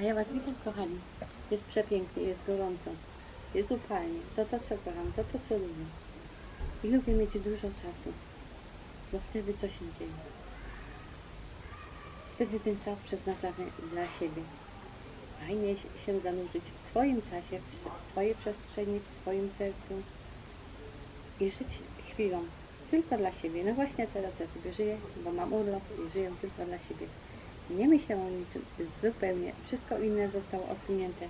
A ja Was witam, kochani. Jest przepięknie, jest gorąco, jest upalnie. To to, co kocham, to to, co lubię. I lubię mieć dużo czasu, bo wtedy co się dzieje. Wtedy ten czas przeznaczamy dla siebie. Fajnie się- zanurzyć w swoim czasie, w swojej przestrzeni, w swoim sercu i żyć chwilą tylko dla siebie. No właśnie teraz ja sobie żyję, bo mam urlop i żyję tylko dla siebie. Nie myślę o niczym zupełnie. Wszystko inne zostało odsunięte.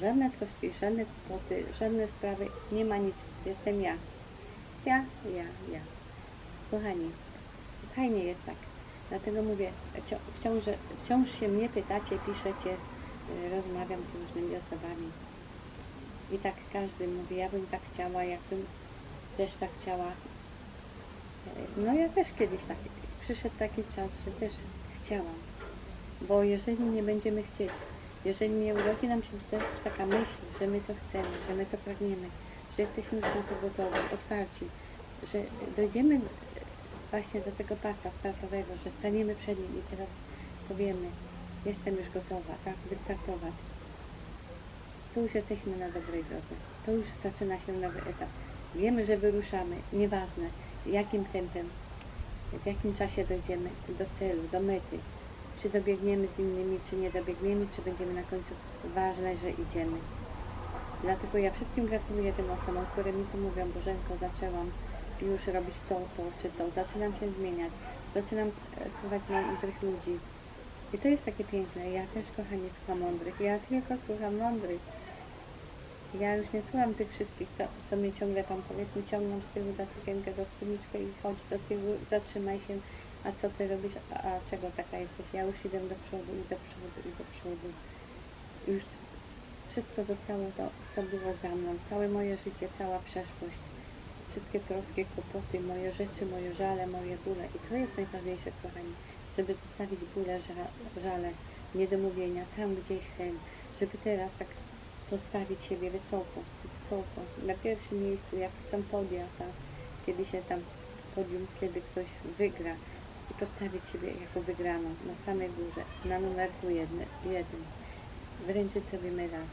Żadne troski, żadne kłopoty, żadne sprawy. Nie ma nic. Jestem ja. Ja, ja, ja. Kochani, fajnie jest tak. Dlatego mówię, wcią- wciąż, wciąż się mnie pytacie, piszecie, y, rozmawiam z różnymi osobami. I tak każdy mówi, ja bym tak chciała, jakbym też tak chciała. Y, No ja też kiedyś tak, przyszedł taki czas, że też chciałam. Bo jeżeli nie będziemy chcieć, jeżeli nie urodzi nam się w sercu taka myśl, że my to chcemy, że my to pragniemy, że jesteśmy już na to gotowi, otwarci, że dojdziemy właśnie do tego pasa startowego, że staniemy przed nim i teraz powiemy, jestem już gotowa, tak, wystartować. To już jesteśmy na dobrej drodze. To już zaczyna się nowy etap. Wiemy, że wyruszamy, nieważne jakim tempem, w jakim czasie dojdziemy do celu, do mety. Czy dobiegniemy z innymi, czy nie dobiegniemy, czy będziemy na końcu. Ważne, że idziemy. Dlatego ja wszystkim gratuluję tym osobom, które mi tu mówią, Bożenko, zaczęłam już robić to, to, czy to. Zaczynam się zmieniać. Zaczynam e, słuchać mądrych ludzi. I to jest takie piękne. Ja też, kochani, słucham mądrych. Ja tylko słucham mądrych. Ja już nie słucham tych wszystkich, co, co mnie ciągle tam powiedzmy ciągną z tyłu za sukienkę, za spódniczkę i chodź do tyłu, zatrzymaj się, a co ty robisz, a, czego taka jesteś? Ja już idę do przodu i do przodu i do przodu. Już wszystko zostało to, co było za mną, całe moje życie, cała przeszłość, wszystkie troski, kłopoty, moje rzeczy, moje żale, moje bóle. I to jest najważniejsze, kochani, żeby zostawić bóle, ża- żale, niedomówienia, tam gdzieś hen, żeby teraz tak postawić siebie wysoko, wysoko, na pierwszym miejscu, jak są podia, tak? kiedy się tam podium, kiedy ktoś wygra i postawić siebie jako wygraną na samej górze, na numerku jedny, jeden, wręczyć sobie medal,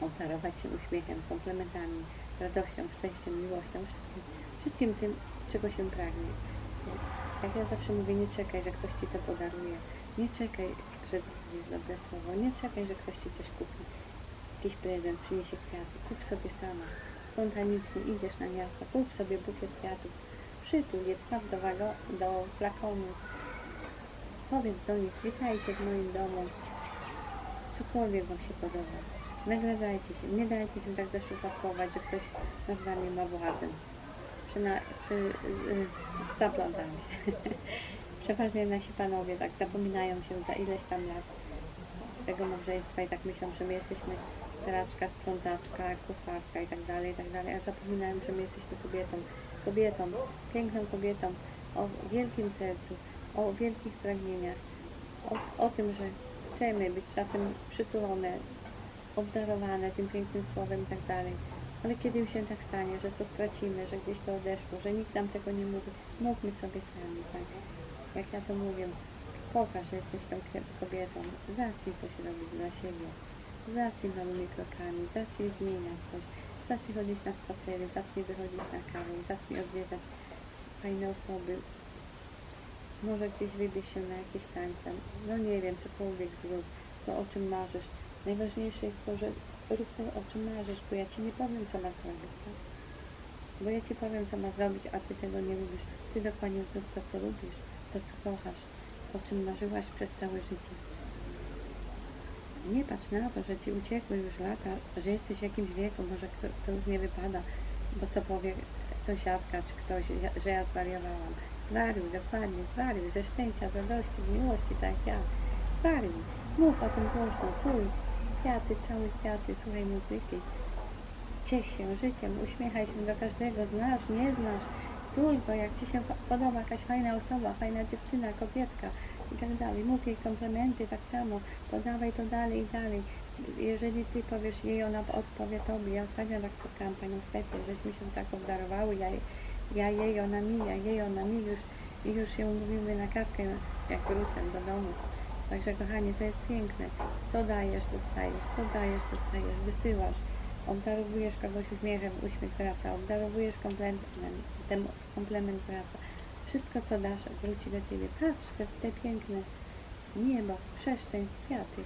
otarować się uśmiechem, komplementami, radością, szczęściem, miłością, wszystkim, wszystkim tym, czego się pragnie. Jak ja zawsze mówię, nie czekaj, że ktoś Ci to podaruje, nie czekaj, że dostaniesz dobre słowo, nie czekaj, że ktoś Ci coś kupi, jakiś prezent, przyniesie kwiaty, kup sobie sama, spontanicznie idziesz na miasto, kup sobie bukiet kwiatów, przytul je, wstaw do, flakonu, powiedz do nich, witajcie w moim domu, cokolwiek Wam się podoba. Nagradzajcie się, nie dajcie się tak zaszufladkować, że ktoś nad Wami ma władzę. Przy, przy, yy, zaplątam się. Przeważnie nasi panowie tak zapominają się za ileś tam lat tego małżeństwa i tak myślą, że my jesteśmy praczka, sprzątaczka, kucharka i tak dalej, i tak dalej, a zapominają, że my jesteśmy kobietą, kobietą, piękną kobietą, o wielkim sercu, o wielkich pragnieniach, o, o tym, że chcemy być czasem przytulone, obdarowane tym pięknym słowem i tak dalej. Ale kiedy już się tak stanie, że to stracimy, że gdzieś to odeszło, że nikt nam tego nie mówi, mówmy sobie sami, tak? Jak ja to mówię, pokaż, że jesteś tą kobietą, zacznij coś robić dla siebie, zacznij małymi krokami, zacznij zmieniać coś, zacznij chodzić na spacery, zacznij wychodzić na kawę, zacznij odwiedzać fajne osoby, może gdzieś wybierz się na jakieś tańce, no nie wiem, cokolwiek zrób, to o czym marzysz. Najważniejsze jest to, że rób to, o czym marzysz, bo ja Ci nie powiem, co masz zrobić, tak? Bo ja Ci powiem, co masz zrobić, a Ty tego nie lubisz. Ty dokładnie zrób to, co lubisz, to, co kochasz, o czym marzyłaś przez całe życie. Nie patrz na to, że Ci uciekły już lata, że jesteś w jakimś wieku, może kto, to już nie wypada, bo co powie sąsiadka czy ktoś, że ja zwariowałam. Zwariuj, dokładnie, zwariuj, ze szczęścia, z radości, z miłości, tak jak ja. Zwariuj, mów o tym głośno, tuj, kwiaty, całe kwiaty, słuchaj muzyki. Ciesz się życiem, uśmiechaj się do każdego, znasz, nie znasz, tylko jak Ci się podoba jakaś fajna osoba, fajna dziewczyna, kobietka i tak dalej. Mów jej komplementy tak samo, podawaj to dalej i dalej. Jeżeli Ty powiesz jej, ona odpowie Tobie. Ja ostatnio tak spotkałam Panią Stefię, żeśmy się tak obdarowały, ja, ja jej, ona mi, ja jej, ona mi już już się umówimy na kawkę, jak wrócę do domu. Także kochanie, to jest piękne. Co dajesz, dostajesz, co dajesz, dostajesz, wysyłasz. Obdarowujesz kogoś uśmiechem, uśmiech wraca, obdarowujesz komplement, ten komplement wraca. Wszystko, co dasz, wróci do Ciebie. Patrz te, te piękne niebo, przestrzeń, kwiaty.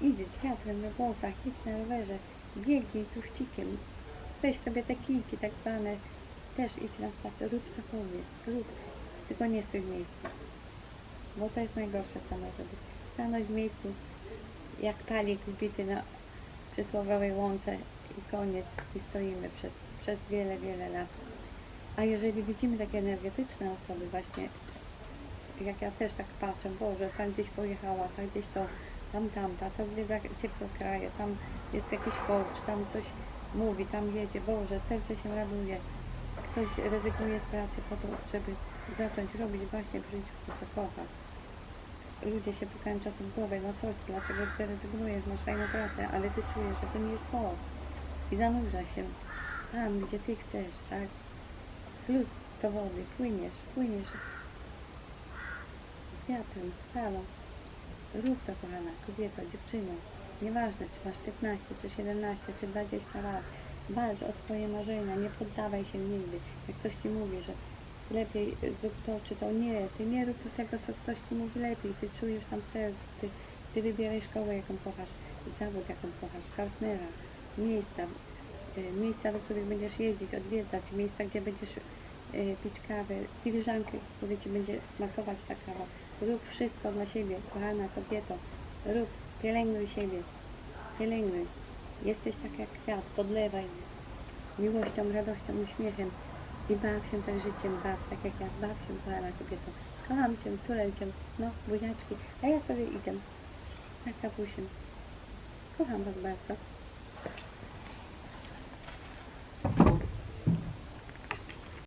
Idź z wiatrem we włosach, idź na rowerze, biegnij tuścikiem. Weź sobie te kijki tak zwane, też idź na spacer, rób cokolwiek, rób. Tylko nie stój w miejscu. Bo to jest najgorsze, co może być. Stanąć w miejscu, jak palik wbity na przysłowiowej łące i koniec. I stoimy przez, przez wiele, wiele lat. A jeżeli widzimy takie energetyczne osoby właśnie, jak ja też tak patrzę, Boże, tam gdzieś pojechała, tam gdzieś to, tam tamta, ta zwiedza ciepłe kraje, tam jest jakiś coach, tam coś mówi, tam jedzie, Boże, serce się raduje. Ktoś rezygnuje z pracy po to, żeby zacząć robić właśnie w życiu to, co kocha. Ludzie się pukają czasem w głowę, no co, dlaczego ty rezygnujesz, masz fajną pracę, ale ty czujesz, że to nie jest to. I zanurza się tam, gdzie ty chcesz, tak? Plus do wody, płyniesz, płyniesz z wiatrem, z falą. Rób to, kochana kobieto, dziewczyno. Nieważne, czy masz 15, czy 17, czy 20 lat. Walcz o swoje marzenia, nie poddawaj się nigdy. Jak ktoś ci mówi, że lepiej zrób to, czy to nie. Ty nie rób tego, co ktoś ci mówi lepiej. Ty czujesz tam w sercu. Ty, ty wybieraj szkołę, jaką kochasz, zawód, jaką kochasz, partnera, miejsca, y, miejsca, do których będziesz jeździć, odwiedzać, miejsca, gdzie będziesz pić kawę, filiżankę, z której ci będzie smakować ta kawa. Rób wszystko dla siebie, kochana kobieto. Rób, pielęgnuj siebie. Pielęgnuj. Jesteś tak jak kwiat, podlewaj miłością, radością, uśmiechem i baw się tak życiem, baw, tak jak ja, baw się, kochana kobieto. Kocham Cię, tulę Cię, no, buziaczki, a ja sobie idę na kapusiem. Kocham Was bardzo.